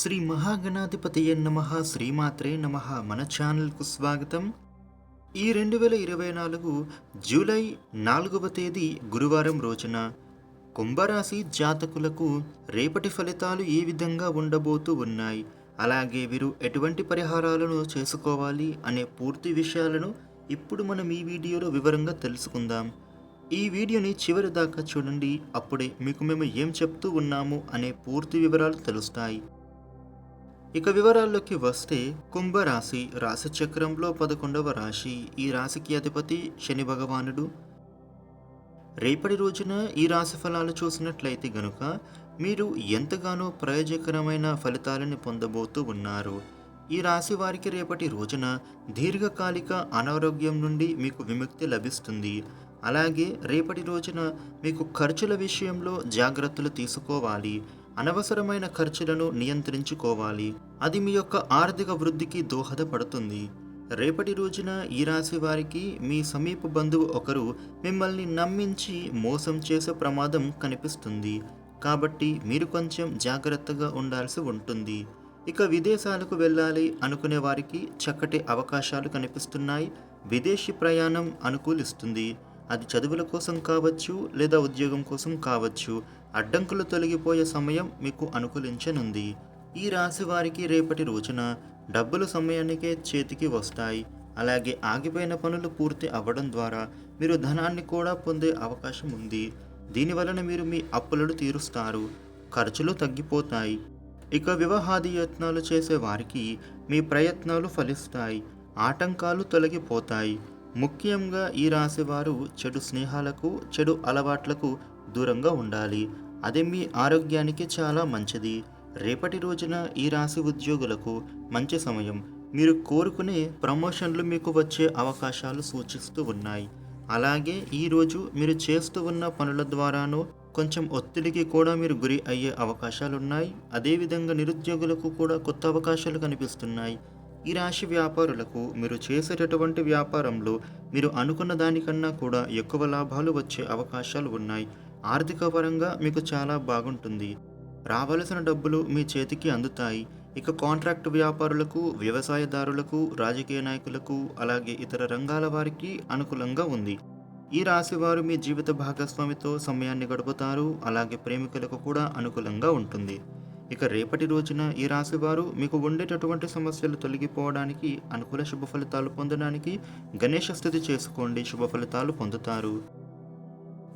శ్రీ మహాగణాధిపతయ నమ శ్రీమాత్రే నమ మన ఛానల్కు స్వాగతం. ఈ రెండు వేల ఇరవై నాలుగు జూలై నాలుగవ తేదీ గురువారం రోజున కుంభరాశి జాతకులకు రేపటి ఫలితాలు ఏ విధంగా ఉండబోతూ ఉన్నాయి? అలాగే వీరు ఎటువంటి పరిహారాలను చేసుకోవాలి అనే పూర్తి విషయాలను ఇప్పుడు మనం ఈ వీడియోలో వివరంగా తెలుసుకుందాం. ఈ వీడియోని చివరి దాకా చూడండి అప్పుడే మీకు మేము ఏం చెప్తూ ఉన్నాము అనే పూర్తి వివరాలు తెలుస్తాయి. ఇక వివరాల్లోకి వస్తే కుంభరాశి రాశి చక్రంలో పదకొండవ రాశి ఈ రాశికి అధిపతి శని భగవానుడు. రేపటి రోజున ఈ రాశి ఫలాలు చూసినట్లయితే గనుక మీరు ఎంతగానో ప్రయోజకరమైన ఫలితాలను పొందబోతూ ఉన్నారు. ఈ రాశి వారికి రేపటి రోజున దీర్ఘకాలిక అనారోగ్యం నుండి మీకు విముక్తి లభిస్తుంది. అలాగే రేపటి రోజున మీకు ఖర్చుల విషయంలో జాగ్రత్తలు తీసుకోవాలి. అనవసరమైన ఖర్చులను నియంత్రించుకోవాలి. అది మీ యొక్క ఆర్థిక వృద్ధికి దోహదపడుతుంది. రేపటి రోజున ఈ రాశి వారికి మీ సమీప బంధువు ఒకరు మిమ్మల్ని నమ్మించి మోసం చేసే ప్రమాదం కనిపిస్తుంది. కాబట్టి మీరు కొంచెం జాగ్రత్తగా ఉండాల్సి ఉంటుంది. ఇక విదేశాలకు వెళ్ళాలి అనుకునే వారికి చక్కటి అవకాశాలు కనిపిస్తున్నాయి. విదేశీ ప్రయాణం అనుకూలిస్తుంది. అది చదువుల కోసం కావచ్చు లేదా ఉద్యోగం కోసం కావచ్చు అడ్డంకులు తొలగిపోయే సమయం మీకు అనుకూలించనుంది. ఈ రాశి వారికి రేపటి రోజున డబ్బులు సమయానికే చేతికి వస్తాయి. అలాగే ఆగిపోయిన పనులు పూర్తి అవ్వడం ద్వారా మీరు ధనాన్ని కూడా పొందే అవకాశం ఉంది. దీని వలన మీరు మీ అప్పులను తీరుస్తారు. ఖర్చులు తగ్గిపోతాయి. ఇక వివాహాది యత్నాలు చేసే వారికి మీ ప్రయత్నాలు ఫలిస్తాయి. ఆటంకాలు తొలగిపోతాయి. ముఖ్యంగా ఈ రాశి వారు చెడు స్నేహాలకు చెడు అలవాట్లకు దూరంగా ఉండాలి. అది మీ ఆరోగ్యానికి చాలా మంచిది. రేపటి రోజున ఈ రాశి ఉద్యోగులకు మంచి సమయం. మీరు కోరుకునే ప్రమోషన్లు మీకు వచ్చే అవకాశాలు సూచిస్తూ ఉన్నాయి. అలాగే ఈరోజు మీరు చేస్తూ ఉన్న పనుల ద్వారాను కొంచెం ఒత్తిడికి కూడా మీరు గురి అయ్యే అవకాశాలు ఉన్నాయి అదేవిధంగా నిరుద్యోగులకు కూడా కొత్త అవకాశాలు కనిపిస్తున్నాయి. ఈ రాశి వ్యాపారులకు మీరు చేసేటటువంటి వ్యాపారంలో మీరు అనుకున్న దానికన్నా కూడా ఎక్కువ లాభాలు వచ్చే అవకాశాలు ఉన్నాయి. ఆర్థిక పరంగా మీకు చాలా బాగుంటుంది. రావలసిన డబ్బులు మీ చేతికి అందుతాయి. ఇక కాంట్రాక్ట్ వ్యాపారులకు వ్యవసాయదారులకు రాజకీయ నాయకులకు అలాగే ఇతర రంగాల వారికి అనుకూలంగా ఉంది. ఈ రాశి వారు మీ జీవిత భాగస్వామితో సమయాన్ని గడుపుతారు. అలాగే ప్రేమికులకు కూడా అనుకూలంగా ఉంటుంది. ఇక రేపటి రోజున ఈ రాశి వారు మీకు ఉండేటటువంటి సమస్యలు తొలగిపోవడానికి అనుకూల శుభ ఫలితాలు పొందడానికి గణేష స్థుతి చేసుకోండి శుభ ఫలితాలు పొందుతారు.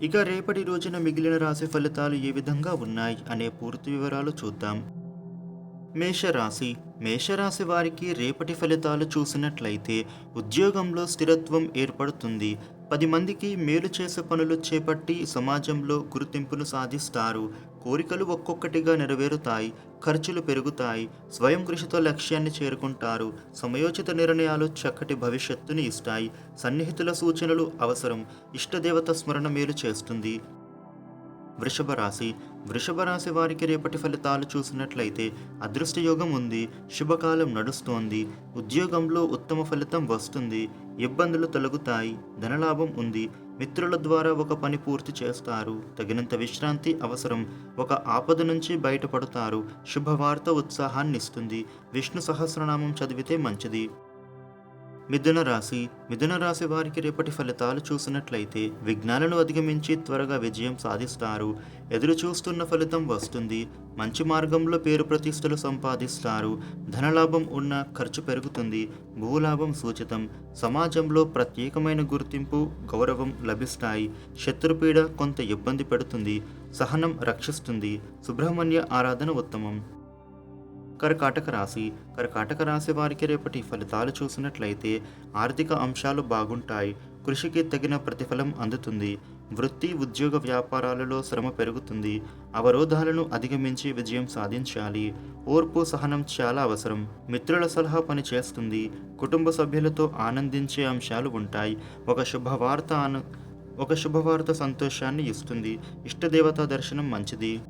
ఇక రేపటి రోజున మిగిలిన రాశి ఫలితాలు ఏ విధంగా ఉన్నాయి అనే పూర్తి వివరాలు చూద్దాం. మేషరాశి. మేషరాశి వారికి రేపటి ఫలితాలు చూసినట్లయితే ఉద్యోగంలో స్థిరత్వం ఏర్పడుతుంది. పది మందికి మేలు చేసే పనులు చేపట్టి సమాజంలో గుర్తింపును సాధిస్తారు. కోరికలు ఒక్కొక్కటిగా నెరవేరుతాయి ఖర్చులు పెరుగుతాయి స్వయం కృషితో లక్ష్యాన్ని చేరుకుంటారు. సమయోచిత నిర్ణయాలు చక్కటి భవిష్యత్తుని ఇస్తాయి. సన్నిహితుల సూచనలు అవసరం. ఇష్టదేవత స్మరణ మేలు చేస్తుంది. వృషభ రాశి వృషభ రాశి వారికి రేపటి ఫలితాలు చూసినట్లయితే అదృష్టయోగం ఉంది శుభకాలం నడుస్తోంది ఉద్యోగంలో ఉత్తమ ఫలితం వస్తుంది ఇబ్బందులు తొలగుతాయి ధనలాభం ఉంది. మిత్రుల ద్వారా ఒక పని పూర్తి చేస్తారు తగినంత విశ్రాంతి అవసరం. ఒక ఆపద నుంచి బయటపడతారు శుభవార్త ఉత్సాహాన్ని ఇస్తుంది విష్ణు సహస్రనామం చదివితే మంచిది. మిథున రాశి. మిథున రాశి వారికి రేపటి ఫలితాలు చూసినట్లయితే విఘ్నాలను అధిగమించి త్వరగా విజయం సాధిస్తారు. ఎదురు చూస్తున్న ఫలితం వస్తుంది. మంచి మార్గంలో పేరు ప్రతిష్టలు సంపాదిస్తారు. ధనలాభం ఉన్న ఖర్చు పెరుగుతుంది. భూలాభం సూచితం. సమాజంలో ప్రత్యేకమైన గుర్తింపు గౌరవం లభిస్తాయి. శత్రుపీడ కొంత ఇబ్బంది పెడుతుంది. సహనం రక్షిస్తుంది. సుబ్రహ్మణ్య ఆరాధన ఉత్తమం. కర్కాటక రాశి. కర్కాటక రాశి వారికి రేపటి ఫలితాలు చూసినట్లయితే ఆర్థిక అంశాలు బాగుంటాయి. కృషికి తగిన ప్రతిఫలం అందుతుంది. వృత్తి ఉద్యోగ వ్యాపారాలలో శ్రమ పెరుగుతుంది. అవరోధాలను అధిగమించి విజయం సాధించాలి. ఓర్పు సహనం చాలా అవసరం. మిత్రుల సలహా పని చేస్తుంది. కుటుంబ సభ్యులతో ఆనందించే అంశాలు ఉంటాయి. ఒక శుభవార్త ఆన ఒక శుభవార్త సంతోషాన్ని ఇస్తుంది. ఇష్టదేవతా దర్శనం మంచిది.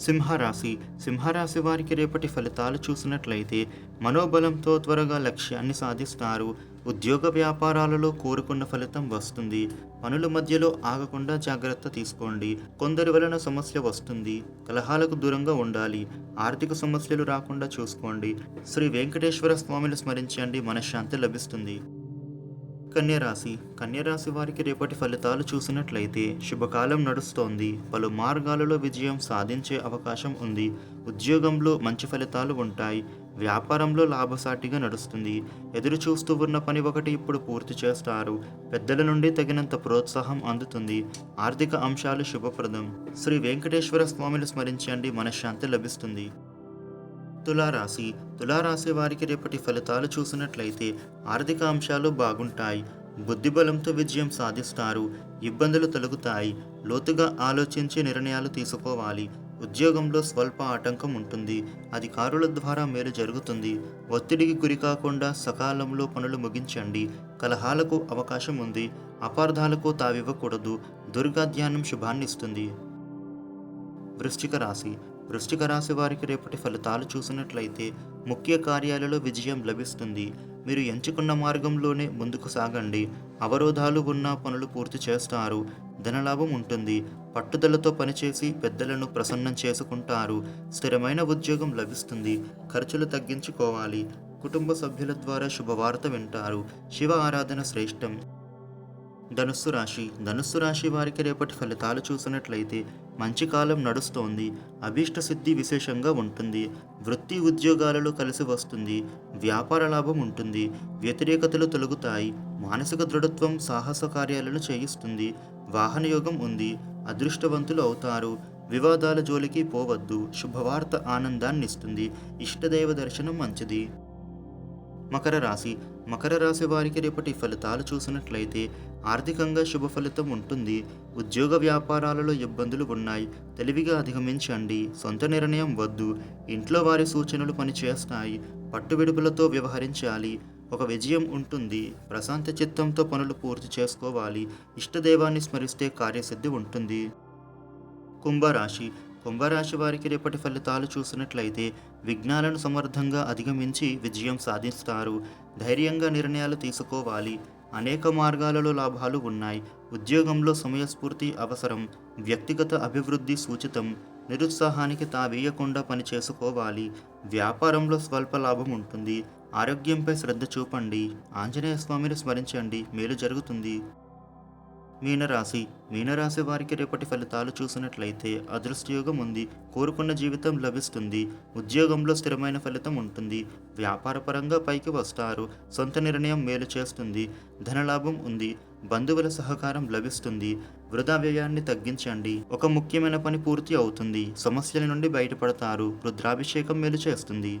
సింహరాశి. సింహరాశి వారికి రేపటి ఫలితాలు చూసినట్లయితే మనోబలంతో త్వరగా లక్ష్యాన్ని సాధిస్తారు. ఉద్యోగ వ్యాపారాలలో కోరుకున్న ఫలితం వస్తుంది. పనుల మధ్యలో ఆగకుండా జాగ్రత్త తీసుకోండి. కొందరి వలన సమస్య వస్తుంది. కలహాలకు దూరంగా ఉండాలి. ఆర్థిక సమస్యలు రాకుండా చూసుకోండి. శ్రీ వెంకటేశ్వర స్వామిని స్మరించండి. మనశ్శాంతి లభిస్తుంది. కన్యరాశి. కన్యరాశి వారికి రేపటి ఫలితాలు చూసినట్లయితే శుభకాలం నడుస్తోంది. పలు మార్గాలలో విజయం సాధించే అవకాశం ఉంది. ఉద్యోగంలో మంచి ఫలితాలు ఉంటాయి. వ్యాపారంలో లాభసాటిగా నడుస్తుంది. ఎదురు చూస్తూ ఉన్న పని ఒకటి ఇప్పుడు పూర్తి చేస్తారు. పెద్దల నుండి తగినంత ప్రోత్సాహం అందుతుంది. ఆర్థిక అంశాలు శుభప్రదం. శ్రీ వెంకటేశ్వర స్వామిని స్మరించండి. మనశ్శాంతి లభిస్తుంది. తులారాశి. తులారాశి వారికి రేపటి ఫలితాలు చూసినట్లయితే ఆర్థిక అంశాలు బాగుంటాయి. బుద్ధిబలంతో విజయం సాధిస్తారు. ఇబ్బందులు తొలగుతాయి. లోతుగా ఆలోచించి నిర్ణయాలు తీసుకోవాలి. ఉద్యోగంలో స్వల్ప ఆటంకం ఉంటుంది. అధికారుల ద్వారా మేలు జరుగుతుంది. ఒత్తిడికి గురికాకుండా సకాలంలో పనులు ముగించండి. కలహాలకు అవకాశం ఉంది. అపార్థాలకు తావివ్వకూడదు. దుర్గా ధ్యానం శుభాన్నిస్తుంది. వృశ్చిక రాశి. వృష్టిక రాశి వారికి రేపటి ఫలితాలు చూసినట్లయితే ముఖ్య కార్యాలలో విజయం లభిస్తుంది. మీరు ఎంచుకున్న మార్గంలోనే ముందుకు సాగండి. అవరోధాలు ఉన్న పనులు పూర్తి చేస్తారు. ధనలాభం ఉంటుంది. పట్టుదలతో పనిచేసి పెద్దలను ప్రసన్నం చేసుకుంటారు. స్థిరమైన ఉద్యోగం లభిస్తుంది. ఖర్చులు తగ్గించుకోవాలి. కుటుంబ సభ్యుల ద్వారా శుభవార్త వింటారు. శివ ఆరాధన శ్రేష్టం. ధనుస్సు రాశి. ధనుస్సు రాశి వారికి రేపటి ఫలితాలు చూసినట్లయితే మంచి కాలం నడుస్తోంది. అభీష్ట సిద్ధి విశేషంగా ఉంటుంది. వృత్తి ఉద్యోగాలలో కలిసి వస్తుంది. వ్యాపార లాభం ఉంటుంది. వ్యతిరేకతలు తొలగుతాయి. మానసిక దృఢత్వం సాహస కార్యాలను చేయిస్తుంది. వాహన యోగం ఉంది. అదృష్టవంతులు అవుతారు. వివాదాల జోలికి పోవద్దు. శుభవార్త ఆనందాన్ని ఇస్తుంది ఇష్టదైవ దర్శనం మంచిది. మకర రాశి. మకర రాశి వారికి రేపటి ఫలితాలు చూసినట్లయితే ఆర్థికంగా శుభ ఫలితం ఉంటుంది. ఉద్యోగ వ్యాపారాలలో ఇబ్బందులు ఉన్నాయి. తెలివిగా అధిగమించండి. సొంత నిర్ణయం వద్దు. ఇంట్లో వారి సూచనలు పనిచేస్తాయి. పట్టువిడుపులతో వ్యవహరించాలి. ఒక విజయం ఉంటుంది. ప్రశాంత చిత్తంతో పనులు పూర్తి చేసుకోవాలి. ఇష్టదైవాన్ని స్మరిస్తే కార్యసిద్ధి ఉంటుంది. కుంభరాశి. కుంభరాశి వారికి రేపటి ఫలితాలు చూసినట్లయితే విఘ్నాలను సమర్థంగా అధిగమించి విజయం సాధిస్తారు. ధైర్యంగా నిర్ణయాలు తీసుకోవాలి. అనేక మార్గాలలో లాభాలు ఉన్నాయి. ఉద్యోగంలో సమయస్ఫూర్తి అవసరం. వ్యక్తిగత అభివృద్ధి సూచితం. నిరుత్సాహానికి తావేయకుండా పని చేసుకోవాలి వ్యాపారంలో స్వల్ప లాభం ఉంటుంది. ఆరోగ్యంపై శ్రద్ధ చూపండి. ఆంజనేయ స్వామిని స్మరించండి. మేలు జరుగుతుంది. మీనరాశి మీనరాశి వారికి రేపటి ఫలితాలు చూసినట్లయితే అదృష్టయోగం ఉంది. కోరుకున్న జీవితం లభిస్తుంది. ఉద్యోగంలో స్థిరమైన ఫలితం ఉంటుంది. వ్యాపారపరంగా పైకి వస్తారు. సొంత నిర్ణయం మేలు చేస్తుంది. ధనలాభం ఉంది. బంధువుల సహకారం లభిస్తుంది. వృధా వ్యయాన్ని తగ్గించండి. ఒక ముఖ్యమైన పని పూర్తి అవుతుంది. సమస్యల నుండి బయటపడతారు. రుద్రాభిషేకం మేలు చేస్తుంది.